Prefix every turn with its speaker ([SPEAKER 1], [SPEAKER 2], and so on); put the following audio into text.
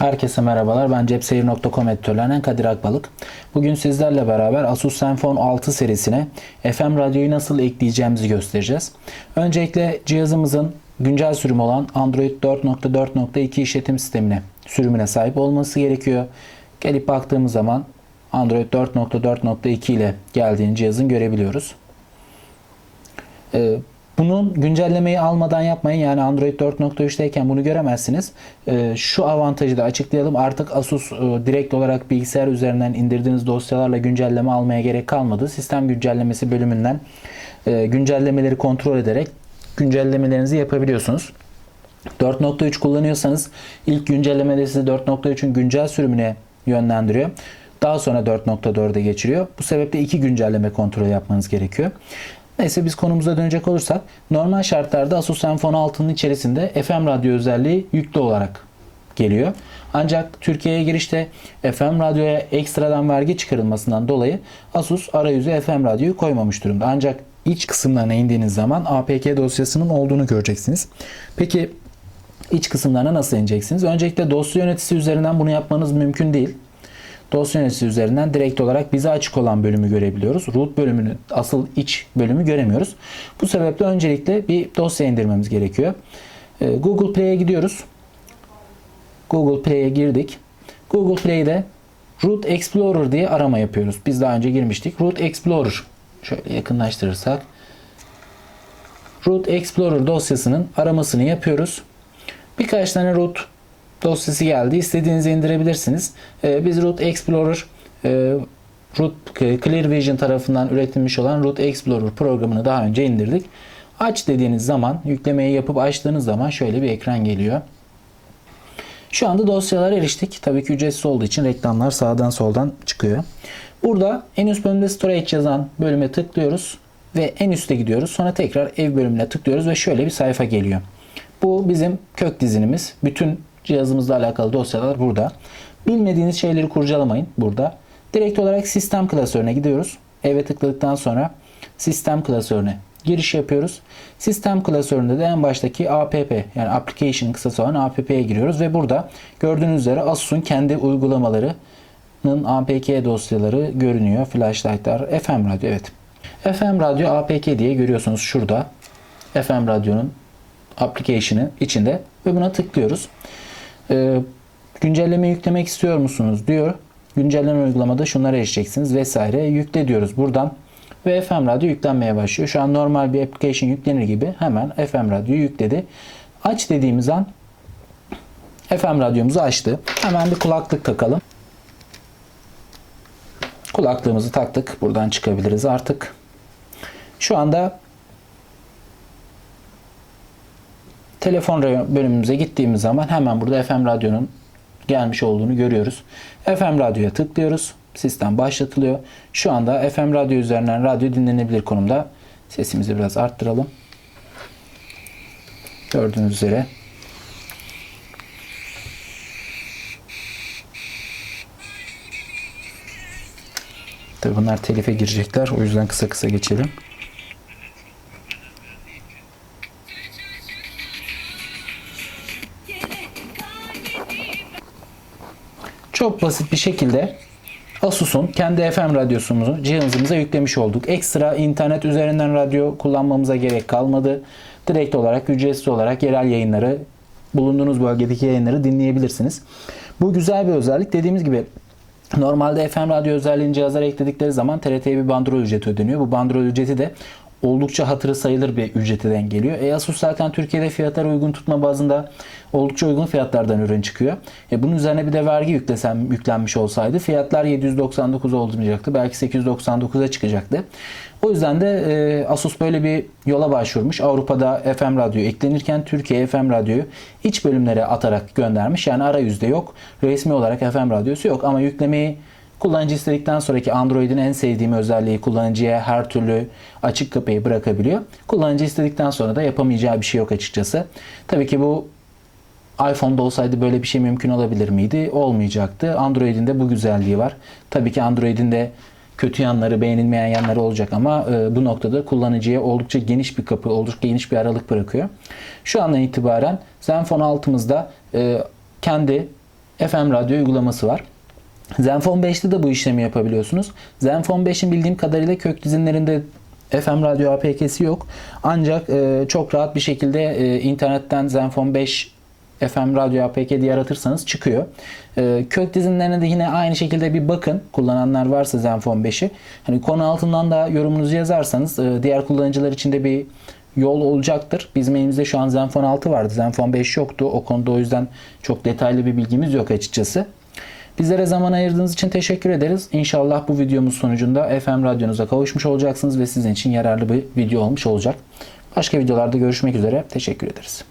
[SPEAKER 1] Herkese merhabalar. Ben cepseyir.com editörlerinden Kadir Akbalık. Bugün sizlerle beraber Asus Zenfone 6 serisine FM radyoyu nasıl ekleyeceğimizi göstereceğiz. Öncelikle cihazımızın güncel sürümü olan Android 4.4.2 işletim sistemine sürümüne sahip olması gerekiyor. Gelip baktığımız zaman Android 4.4.2 ile geldiğini cihazın görebiliyoruz. Bunun güncellemeyi almadan yapmayın. Yani Android 4.3'teyken bunu göremezsiniz. Ee, şu avantajı da açıklayalım. Artık Asus e, direkt olarak bilgisayar üzerinden indirdiğiniz dosyalarla güncelleme almaya gerek kalmadı. Sistem güncellemesi bölümünden e, güncellemeleri kontrol ederek güncellemelerinizi yapabiliyorsunuz. 4.3 kullanıyorsanız ilk güncellemede sizi 4.3'ün güncel sürümüne yönlendiriyor. Daha sonra 4.4'e geçiriyor. Bu sebeple iki güncelleme kontrolü yapmanız gerekiyor. Neyse biz konumuza dönecek olursak normal şartlarda Asus Zenfone 6'nın içerisinde FM radyo özelliği yüklü olarak geliyor. Ancak Türkiye'ye girişte FM radyoya ekstradan vergi çıkarılmasından dolayı Asus arayüzü FM radyoyu koymamış durumda. Ancak iç kısımlarına indiğiniz zaman APK dosyasının olduğunu göreceksiniz. Peki iç kısımlarına nasıl ineceksiniz? Öncelikle dosya yöneticisi üzerinden bunu yapmanız mümkün değil. Dosya yöneticisi üzerinden direkt olarak bize açık olan bölümü görebiliyoruz. Root bölümünü, asıl iç bölümü göremiyoruz. Bu sebeple öncelikle bir dosya indirmemiz gerekiyor. Ee, Google Play'e gidiyoruz. Google Play'e girdik. Google Play'de Root Explorer diye arama yapıyoruz. Biz daha önce girmiştik. Root Explorer. Şöyle yakınlaştırırsak. Root Explorer dosyasının aramasını yapıyoruz. Birkaç tane root dosyası geldi. İstediğinizi indirebilirsiniz. Ee, biz Root Explorer e, Root Clear Vision tarafından üretilmiş olan Root Explorer programını daha önce indirdik. Aç dediğiniz zaman, yüklemeyi yapıp açtığınız zaman şöyle bir ekran geliyor. Şu anda dosyalara eriştik. Tabii ki ücretsiz olduğu için reklamlar sağdan soldan çıkıyor. Burada en üst bölümde Storage yazan bölüme tıklıyoruz ve en üste gidiyoruz. Sonra tekrar ev bölümüne tıklıyoruz ve şöyle bir sayfa geliyor. Bu bizim kök dizinimiz. Bütün cihazımızla alakalı dosyalar burada. Bilmediğiniz şeyleri kurcalamayın burada. Direkt olarak sistem klasörüne gidiyoruz. Eve tıkladıktan sonra sistem klasörüne giriş yapıyoruz. Sistem klasöründe de en baştaki app yani application kısası olan app'ye giriyoruz ve burada gördüğünüz üzere Asus'un kendi uygulamalarının apk dosyaları görünüyor. Flashlight'lar, FM radyo evet. FM radyo apk diye görüyorsunuz şurada. FM radyonun application'ı içinde ve buna tıklıyoruz. Ee, güncelleme yüklemek istiyor musunuz diyor. Güncelleme uygulamada şunlara erişeceksiniz vesaire. Yükle diyoruz buradan ve FM radyo yüklenmeye başlıyor. Şu an normal bir application yüklenir gibi hemen FM radyoyu yükledi. Aç dediğimiz an FM radyomuzu açtı. Hemen bir kulaklık takalım. Kulaklığımızı taktık. Buradan çıkabiliriz artık. Şu anda telefon bölümümüze gittiğimiz zaman hemen burada FM radyonun gelmiş olduğunu görüyoruz. FM radyoya tıklıyoruz. Sistem başlatılıyor. Şu anda FM radyo üzerinden radyo dinlenebilir konumda. Sesimizi biraz arttıralım. Gördüğünüz üzere. Tabii bunlar telife girecekler. O yüzden kısa kısa geçelim. Çok basit bir şekilde Asus'un kendi FM radyosumuzu cihazımıza yüklemiş olduk. Ekstra internet üzerinden radyo kullanmamıza gerek kalmadı. Direkt olarak ücretsiz olarak yerel yayınları bulunduğunuz bölgedeki yayınları dinleyebilirsiniz. Bu güzel bir özellik. Dediğimiz gibi normalde FM radyo özelliğini cihazlara ekledikleri zaman TRT'ye bir bandrol ücreti ödeniyor. Bu bandrol ücreti de oldukça hatırı sayılır bir ücrete denk geliyor. E Asus zaten Türkiye'de fiyatları uygun tutma bazında oldukça uygun fiyatlardan ürün çıkıyor. E bunun üzerine bir de vergi yüklesem yüklenmiş olsaydı fiyatlar 799 olmayacaktı. Belki 899'a çıkacaktı. O yüzden de e, Asus böyle bir yola başvurmuş. Avrupa'da FM radyo eklenirken Türkiye FM radyoyu iç bölümlere atarak göndermiş. Yani arayüzde yok. Resmi olarak FM radyosu yok ama yüklemeyi Kullanıcı istedikten sonraki Android'in en sevdiğim özelliği kullanıcıya her türlü açık kapıyı bırakabiliyor. Kullanıcı istedikten sonra da yapamayacağı bir şey yok açıkçası. Tabii ki bu iPhone'da olsaydı böyle bir şey mümkün olabilir miydi? Olmayacaktı. Android'in de bu güzelliği var. Tabii ki Android'in de kötü yanları, beğenilmeyen yanları olacak ama e, bu noktada kullanıcıya oldukça geniş bir kapı, oldukça geniş bir aralık bırakıyor. Şu andan itibaren Zenfone 6'mızda e, kendi FM radyo uygulaması var. Zenfone 5'te de bu işlemi yapabiliyorsunuz. Zenfone 5'in bildiğim kadarıyla kök dizinlerinde FM radyo APK'si yok. Ancak e, çok rahat bir şekilde e, internetten Zenfone 5 FM radyo APK diye aratırsanız çıkıyor. E, kök dizinlerine de yine aynı şekilde bir bakın. Kullananlar varsa Zenfone 5'i. Hani konu altından da yorumunuzu yazarsanız e, diğer kullanıcılar için de bir yol olacaktır. Bizim elimizde şu an Zenfone 6 vardı. Zenfone 5 yoktu. O konuda o yüzden çok detaylı bir bilgimiz yok açıkçası. Bizlere zaman ayırdığınız için teşekkür ederiz. İnşallah bu videomuz sonucunda FM radyonuza kavuşmuş olacaksınız ve sizin için yararlı bir video olmuş olacak. Başka videolarda görüşmek üzere. Teşekkür ederiz.